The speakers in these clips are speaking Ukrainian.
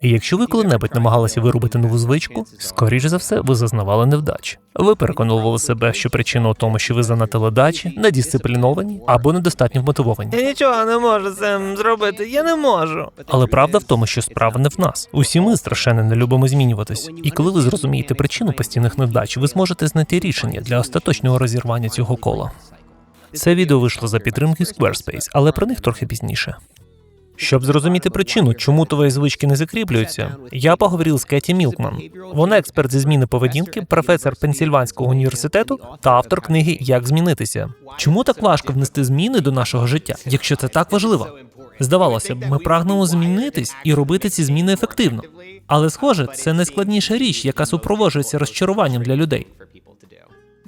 І якщо ви коли-небудь намагалися виробити нову звичку, скоріш за все, ви зазнавали невдачі. Ви переконували себе, що причина у тому, що ви занадто ледачі, недисципліновані або недостатньо вмотивовані. Я нічого не можу з цим зробити, я не можу. Але правда в тому, що справа не в нас. Усі ми страшенно не любимо змінюватись. І коли ви зрозумієте причину постійних невдач, ви зможете знайти рішення для остаточного розірвання цього кола. Це відео вийшло за підтримки Squarespace, але про них трохи пізніше. Щоб зрозуміти причину, чому твої звички не закріплюються, я поговорив з Кеті Мілкман. Вона експерт зі зміни поведінки, професор Пенсільванського університету та автор книги Як змінитися. Чому так важко внести зміни до нашого життя, якщо це так важливо? Здавалося б, ми прагнемо змінитись і робити ці зміни ефективно. Але схоже, це найскладніша річ, яка супроводжується розчаруванням для людей.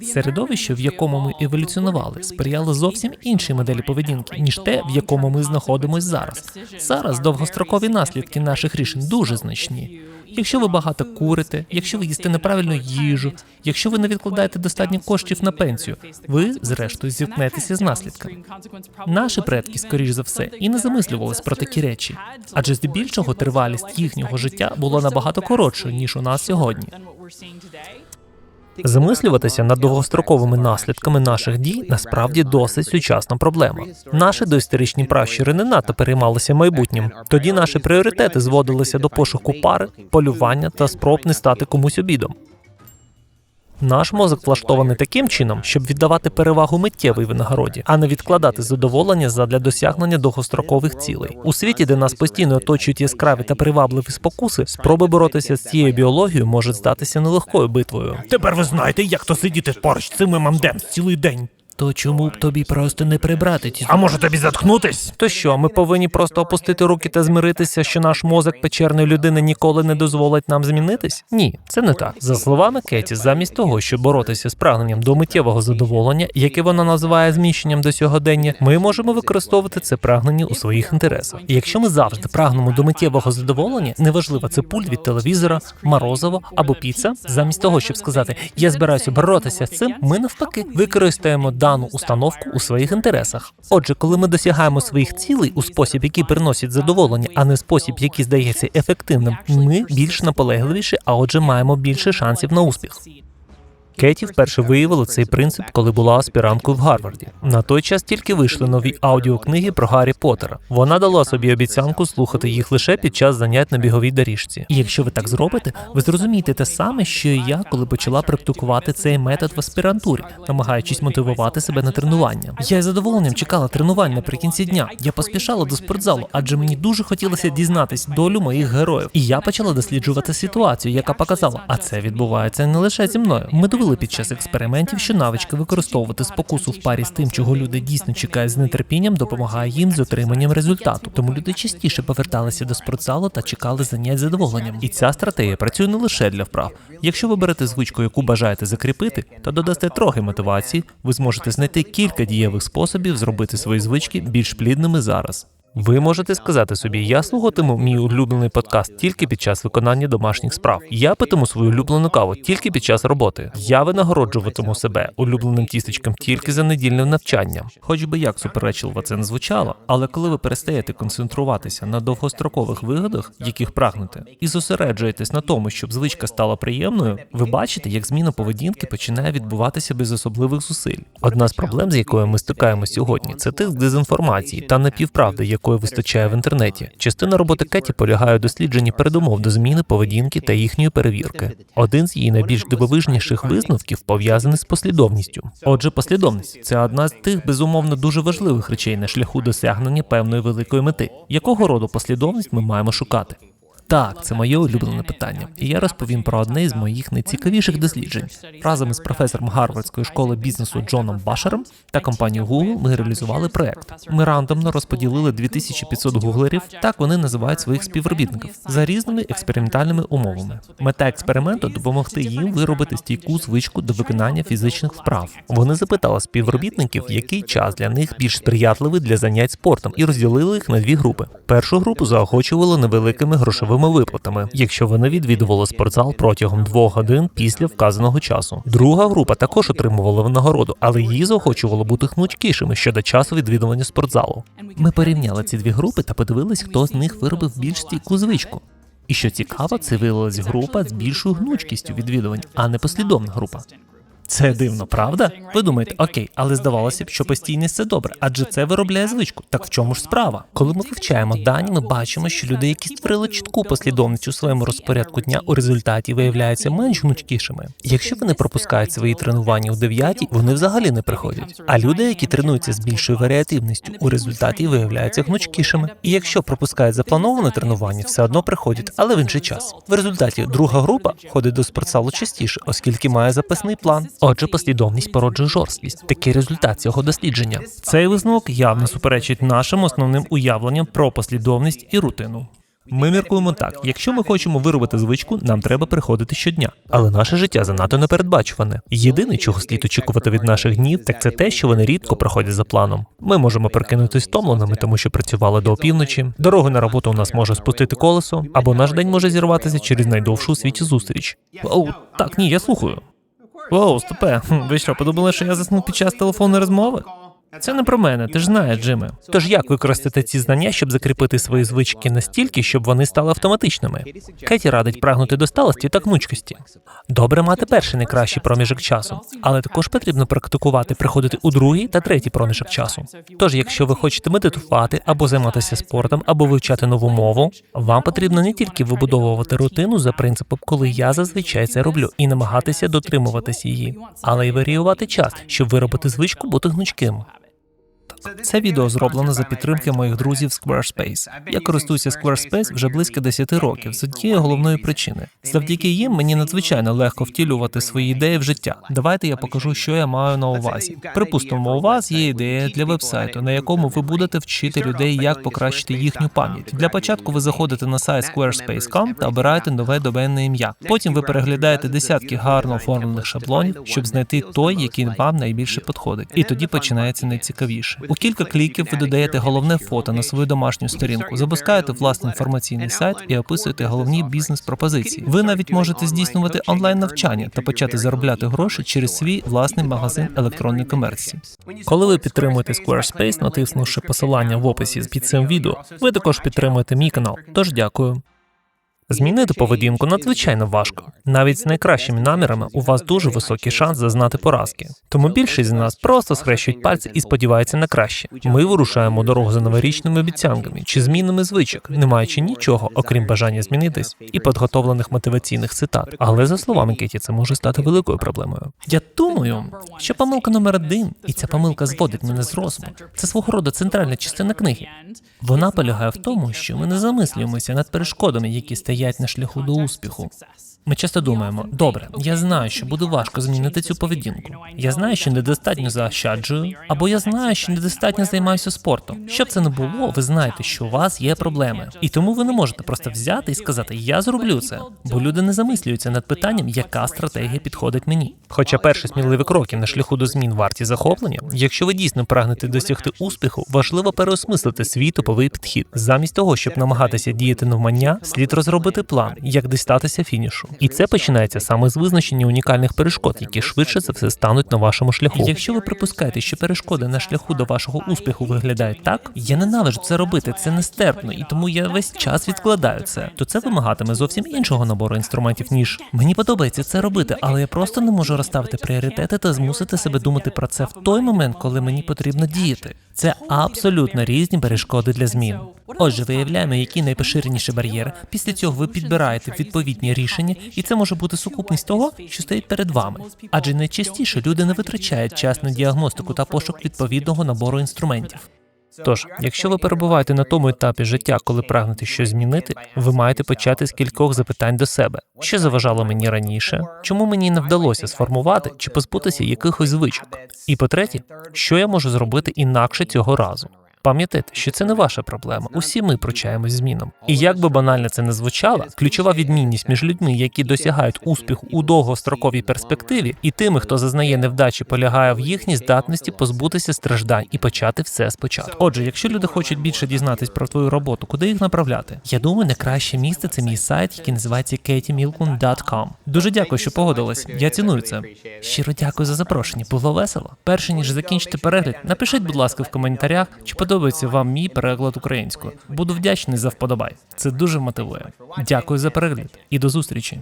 Середовище, в якому ми еволюціонували, сприяло зовсім іншій моделі поведінки, ніж те, в якому ми знаходимося зараз. Зараз довгострокові наслідки наших рішень дуже значні. Якщо ви багато курите, якщо ви їсте неправильну їжу, якщо ви не відкладаєте достатньо коштів на пенсію, ви, зрештою, зіткнетеся з наслідками. Наші предки, скоріш за все, і не замислювались про такі речі, адже здебільшого тривалість їхнього життя була набагато коротшою ніж у нас сьогодні. Замислюватися над довгостроковими наслідками наших дій насправді досить сучасна проблема. Наші доісторичні пращури не надто переймалися майбутнім. Тоді наші пріоритети зводилися до пошуку пари, полювання та спроб не стати комусь обідом. Наш мозок влаштований таким чином, щоб віддавати перевагу миттєвій винагороді, а не відкладати задоволення задля досягнення довгострокових цілей. У світі, де нас постійно оточують яскраві та привабливі спокуси, спроби боротися з цією біологією можуть здатися нелегкою битвою. Тепер ви знаєте, як то сидіти поруч з цими мамдемс цілий день. То чому б тобі просто не прибрати ці А може тобі заткнутись? То що, ми повинні просто опустити руки та змиритися, що наш мозок печерної людини ніколи не дозволить нам змінитись? Ні, це не так. За словами Кеті, замість того, щоб боротися з прагненням до миттєвого задоволення, яке вона називає зміщенням до сьогодення, ми можемо використовувати це прагнення у своїх інтересах. І якщо ми завжди прагнемо до миттєвого задоволення, неважливо, це пульт від телевізора, морозиво або піца, замість того, щоб сказати я збираюся боротися з цим, ми навпаки використаємо дану установку у своїх інтересах. Отже, коли ми досягаємо своїх цілей у спосіб, який приносить задоволення, а не спосіб, який здається ефективним, ми більш наполегливіші, а отже, маємо більше шансів на успіх. Кеті вперше виявила цей принцип, коли була аспіранткою в Гарварді. На той час тільки вийшли нові аудіокниги про Гаррі Поттера. Вона дала собі обіцянку слухати їх лише під час занять на біговій доріжці. І якщо ви так зробите, ви зрозумієте те саме, що і я, коли почала практикувати цей метод в аспірантурі, намагаючись мотивувати себе на тренування. Я із задоволенням чекала тренувань наприкінці дня. Я поспішала до спортзалу, адже мені дуже хотілося дізнатись долю моїх героїв. І я почала досліджувати ситуацію, яка показала, а це відбувається не лише зі мною. Ми довели під час експериментів, що навичка використовувати спокусу в парі з тим, чого люди дійсно чекають з нетерпінням, допомагає їм з отриманням результату. Тому люди частіше поверталися до спортзалу та чекали занять задоволенням. І ця стратегія працює не лише для вправ. Якщо ви берете звичку, яку бажаєте закріпити, та додасте трохи мотивації, ви зможете знайти кілька дієвих способів зробити свої звички більш плідними зараз. Ви можете сказати собі, я слухатиму мій улюблений подкаст тільки під час виконання домашніх справ. Я питиму свою улюблену каву тільки під час роботи. Я винагороджуватиму себе улюбленим тістечком тільки за недільним навчанням. Хоч би як суперечливо це не звучало, але коли ви перестаєте концентруватися на довгострокових вигодах, яких прагнете, і зосереджуєтесь на тому, щоб звичка стала приємною, ви бачите, як зміна поведінки починає відбуватися без особливих зусиль. Одна з проблем, з якою ми стикаємося сьогодні, це тиск дезінформації та напівправди, якої вистачає в інтернеті. Частина роботи Кеті полягає у дослідженні передумов до зміни поведінки та їхньої перевірки. Один з її найбільш дивовижніших висновків пов'язаний з послідовністю. Отже, послідовність це одна з тих безумовно дуже важливих речей на шляху досягнення певної великої мети. Якого роду послідовність ми маємо шукати? Так, це моє улюблене питання, і я розповім про одне із моїх найцікавіших досліджень. Разом із професором Гарвардської школи бізнесу Джоном Башером та компанією Google ми реалізували проект. Ми рандомно розподілили 2500 гуглерів, так вони називають своїх співробітників, за різними експериментальними умовами. Мета експерименту допомогти їм виробити стійку звичку до виконання фізичних вправ. Вони запитали співробітників, який час для них більш сприятливий для занять спортом, і розділили їх на дві групи. Першу групу заохочували невеликими грошовими виплатами, якщо вони відвідували спортзал протягом двох годин після вказаного часу. Друга група також отримувала винагороду, але її заохочувало бути гнучкішими щодо часу відвідування спортзалу. Ми порівняли ці дві групи та подивились, хто з них виробив більш стійку звичку. І що цікаво, це виявилась група з більшою гнучкістю відвідувань, а не послідовна група. Це дивно, правда? Ви думаєте, окей, але здавалося б, що постійність це добре, адже це виробляє звичку. Так в чому ж справа? Коли ми вивчаємо дані, ми бачимо, що люди, які створили чітку послідовність у своєму розпорядку дня, у результаті виявляються менш гнучкішими. Якщо вони пропускають свої тренування у 9, вони взагалі не приходять. А люди, які тренуються з більшою варіативністю, у результаті виявляються гнучкішими. І якщо пропускають заплановане тренування, все одно приходять, але в інший час. В результаті друга група ходить до спортзалу частіше, оскільки має запасний план. Отже, послідовність породжує жорсткість. Такий результат цього дослідження. Цей висновок явно суперечить нашим основним уявленням про послідовність і рутину. Ми міркуємо так: якщо ми хочемо виробити звичку, нам треба приходити щодня. Але наше життя занадто непередбачуване. Єдине, чого слід очікувати від наших днів, так це те, що вони рідко проходять за планом. Ми можемо прикинутись втомленими, тому що працювали до опівночі. Дорога на роботу у нас може спустити колесо, або наш день може зірватися через найдовшу у світі зустріч. Оу, так, ні, я слухаю. Оу, стопе, ви що, подумали, що я заснув під час телефонної розмови? Це не про мене, ти ж знаєш, Джиме. Тож як використати ці знання, щоб закріпити свої звички настільки, щоб вони стали автоматичними? Кеті радить прагнути до сталості та гнучкості. Добре мати перший найкращий проміжок часу, але також потрібно практикувати приходити у другий та третій проміжок часу. Тож, якщо ви хочете медитувати або займатися спортом, або вивчати нову мову, вам потрібно не тільки вибудовувати рутину за принципом, коли я зазвичай це роблю, і намагатися дотримуватися її, але й варіювати час, щоб виробити звичку бути гнучким. Це відео зроблено за підтримки моїх друзів Squarespace. Я користуюся Squarespace вже близько 10 років з однієї головної причини. Завдяки їм мені надзвичайно легко втілювати свої ідеї в життя. Давайте я покажу, що я маю на увазі. Припустимо, у вас є ідея для вебсайту, на якому ви будете вчити людей, як покращити їхню пам'ять. Для початку ви заходите на сайт squarespace.com та обираєте нове доменне ім'я. Потім ви переглядаєте десятки гарно оформлених шаблонів, щоб знайти той, який вам найбільше підходить. І тоді починається найцікавіше. У кілька кліків ви додаєте головне фото на свою домашню сторінку, запускаєте власний інформаційний сайт і описуєте головні бізнес-пропозиції. Ви навіть можете здійснювати онлайн навчання та почати заробляти гроші через свій власний магазин електронної комерції. Коли ви підтримуєте Squarespace, натиснувши посилання в описі під цим відео, ви також підтримуєте мій канал. Тож дякую. Змінити поведінку надзвичайно важко. Навіть з найкращими намірами у вас дуже високий шанс зазнати поразки. Тому більшість з нас просто схрещують пальці і сподіваються на краще. Ми вирушаємо дорогу за новорічними обіцянками чи змінами звичок, не маючи нічого, окрім бажання змінитись і підготовлених мотиваційних цитат. Але за словами Кеті, це може стати великою проблемою. Я думаю, що помилка номер один, і ця помилка зводить мене з розуму. Це свого роду центральна частина книги. Вона полягає в тому, що ми не замислюємося над перешкодами, які стоять на шляху до успіху. Ми часто думаємо, добре, я знаю, що буде важко змінити цю поведінку. Я знаю, що недостатньо заощаджую, або я знаю, що недостатньо займаюся спортом. Щоб це не було, ви знаєте, що у вас є проблеми, і тому ви не можете просто взяти і сказати Я зроблю це, бо люди не замислюються над питанням, яка стратегія підходить мені. Хоча перші сміливі кроки на шляху до змін варті захоплення, якщо ви дійсно прагнете досягти успіху, важливо переосмислити свій топовий підхід. Замість того, щоб намагатися діяти навмання, слід розробити план, як дістатися фінішу. І це починається саме з визначення унікальних перешкод, які швидше за все стануть на вашому шляху. Якщо ви припускаєте, що перешкоди на шляху до вашого успіху виглядають так, я ненавиджу це робити, це нестерпно, і тому я весь час відкладаю це. То це вимагатиме зовсім іншого набору інструментів, ніж мені подобається це робити, але я просто не можу розставити пріоритети та змусити себе думати про це в той момент, коли мені потрібно діяти. Це абсолютно різні перешкоди для змін. Отже, виявляємо, які найпоширеніші бар'єри. Після цього ви підбираєте відповідні рішення, і це може бути сукупність того, що стоїть перед вами. Адже найчастіше люди не витрачають час на діагностику та пошук відповідного набору інструментів. Тож, якщо ви перебуваєте на тому етапі життя, коли прагнете щось змінити, ви маєте почати з кількох запитань до себе: що заважало мені раніше, чому мені не вдалося сформувати чи позбутися якихось звичок? І по-третє, що я можу зробити інакше цього разу? Пам'ятайте, що це не ваша проблема. Усі ми пручаємось змінам. І як би банально це не звучало, ключова відмінність між людьми, які досягають успіху у довгостроковій перспективі, і тими, хто зазнає невдачі, полягає в їхній здатності позбутися страждань і почати все спочатку. Отже, якщо люди хочуть більше дізнатись про твою роботу, куди їх направляти? Я думаю, найкраще місце це мій сайт, який називається katymilkun.com. Дуже дякую, що погодились. Я ціную це. Щиро дякую за запрошення. Було весело. Перше ніж закінчити перегляд, напишіть, будь ласка, в коментарях, чи подобається вам мій переклад українською. Буду вдячний за вподобай. Це дуже мотивує. Дякую за перегляд і до зустрічі.